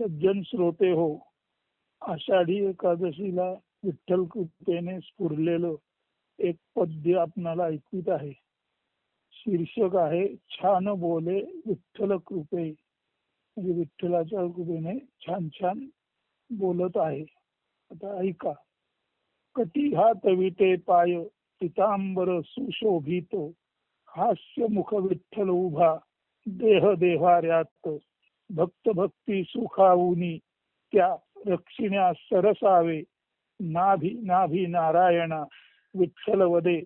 सज्जन श्रोते हो. आषाढी एकादशीला विठ्ठल कृपेने स्फुरलेलं एक पद्य आपणाला ऐकवित आहे. शीर्षक आहे छान बोले विठ्ठल कृपे. म्हणजे विठ्ठलाच्या कृपेने छान छान बोलत आहे. आता ऐका. कटी हात विटे पाय पितांबर सुशोभित. हास्य मुख विठ्ठल उभा देह देहार्यात भक्त भक्ती सुखाऊनी त्या रक्षिण्या सरसावे. नाभी नाभी नारायणा विठ्ठल वदे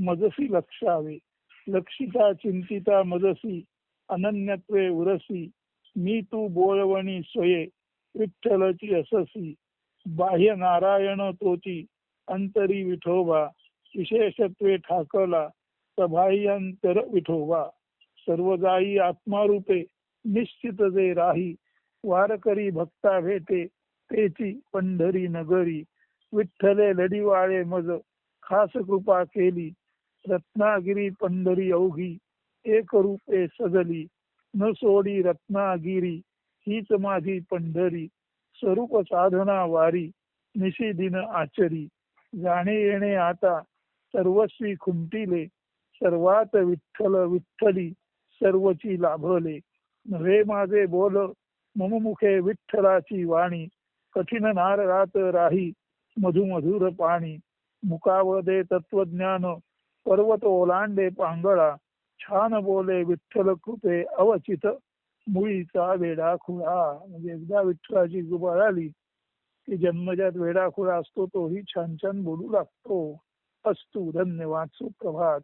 मजसी लक्षावे. लक्षिता चिंतिता मजसी अनन्यत्वे उरसी मी तू बोलवणी स्वये विठ्ठलची अससी. बाह्य नारायण तोची अंतरी विठोबा विशेषत्वे ठाकला सभायंतर विठोबा. सर्वजाई आत्मारूपे निश्चित जे राही. वारकरी भक्ता भेटे तेची पंढरी नगरी. विठ्ठले लढीवाळे मज खास कृपा केली. रत्नागिरी पंढरी अवघी एक रूपे सजली. न सोडी रत्नागिरी हीच माझी पंढरी. स्वरूप साधना वारी निशी दिन आचरी. जाणे येणे आता सर्वस्वी खुंटिले. सर्वात विठ्ठल विठ्ठली सर्वची लाभले. नव्हे माझे बोल मम मुखे विठ्ठलाची वाणी. कठीण नारळात राही मधुमधुर पाणी. मुकावदे तत्वज्ञान पर्वत ओलांडे पांगळा. छान बोले विठ्ठल कृपे अवचित मुळीचा वेडा खुळा म्हणजे एकदा विठ्ठलाची कृपा झाली की जन्मजात वेडा खुळा असतो तोही छान छान बोलू लागतो. असतो धन्यवाद सुप्रभात.